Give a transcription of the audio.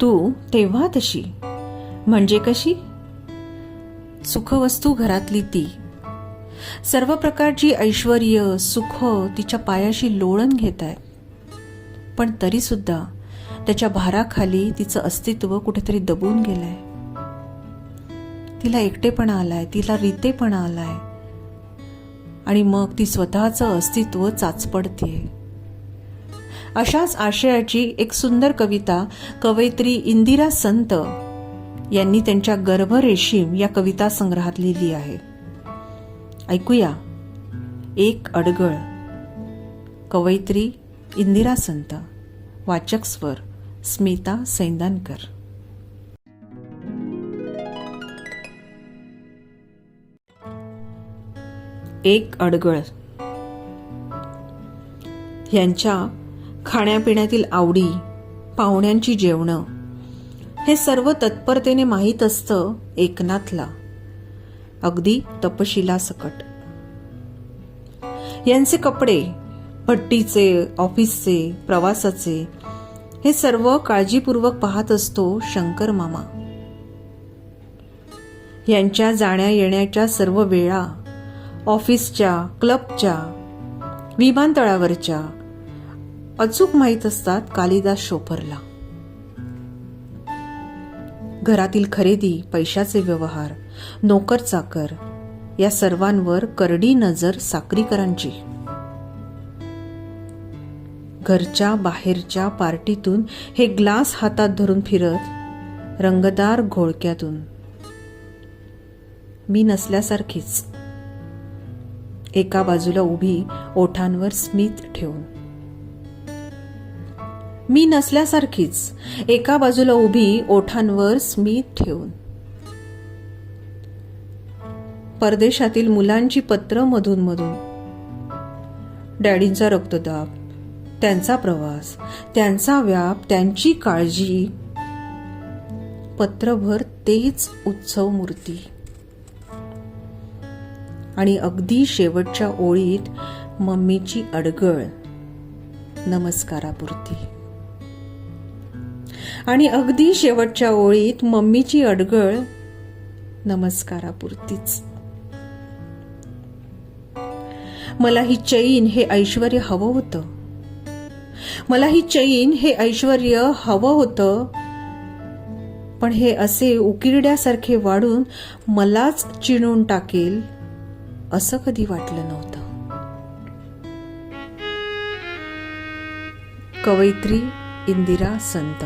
तू तेव्हा तशी. म्हणजे कशी? सुखवस्तू घरातली ती. सर्व प्रकारची ऐश्वर्य सुख तिच्या पायाशी लोळण घेत आहेत पण तरीसुद्धा त्याच्या भाराखाली तिचं अस्तित्व कुठेतरी दबून गेलंय. तिला एकटेपणा आलाय तिला रितेपणा आलाय. आणि मग ती स्वतःचं अस्तित्व चाचपडतीये. अशाच आशयाची एक सुंदर कविता कवयित्री इंदिरा संत यांनी त्यांच्या गर्भरेशीम या कविता संग्रहात लिहिली आहे. ऐकूया. एक अडगळ. कवयित्री इंदिरा संत. वाचक स्वर स्मिता सैंदानकर. एक अडगळ. यांच्या खाण्यापिण्यातील आवडी पाहुण्यांची जेवणं हे सर्व तत्परतेने माहीत असतं एकनाथला. अगदी तपशिला सकट. यांचे कपडे भट्टीचे ऑफिसचे प्रवासाचे हे सर्व काळजीपूर्वक पाहत असतो शंकर मामा. यांच्या जाण्या येण्याच्या सर्व वेळा ऑफिसच्या क्लबच्या विमानतळावरच्या अचूक माहीत असतात कालिदास शोपरला घरातील खरेदी पैशाचे व्यवहार नोकर चाकर या सर्वांवर करडी नजर साक्रीकरांची. घरच्या बाहेरच्या पार्टीतून हे ग्लास हातात धरून फिरत रंगदार घोळक्यातून. मी नसल्यासारखीच. एका बाजूला उभी ओठांवर स्मित ठेवून. मी नसल्यासारखीच. एका बाजूला उभी ओठांवर स्मित ठेवून. परदेशातील मुलांची पत्र मधून मधून. डॅडींचा रक्तदाब त्यांचा प्रवास त्यांचा व्याप त्यांची काळजी. पत्रभर तेच उत्सव मूर्ती. आणि अगदी शेवटच्या ओळीत मम्मीची अडगळ. नमस्कारापुरती. आणि अगदी शेवटच्या ओळीत मम्मीची अडगळ नमस्कारापुरतीच. मला ही चैन हे ऐश्वर हवं होतं. मला ही चैन हे ऐश्वर हवं होतं. पण हे असे उकिरड्यासारखे वाढून मलाच चिणून टाकेल असं कधी वाटलं नव्हतं. कवयित्री इंदिरा संत.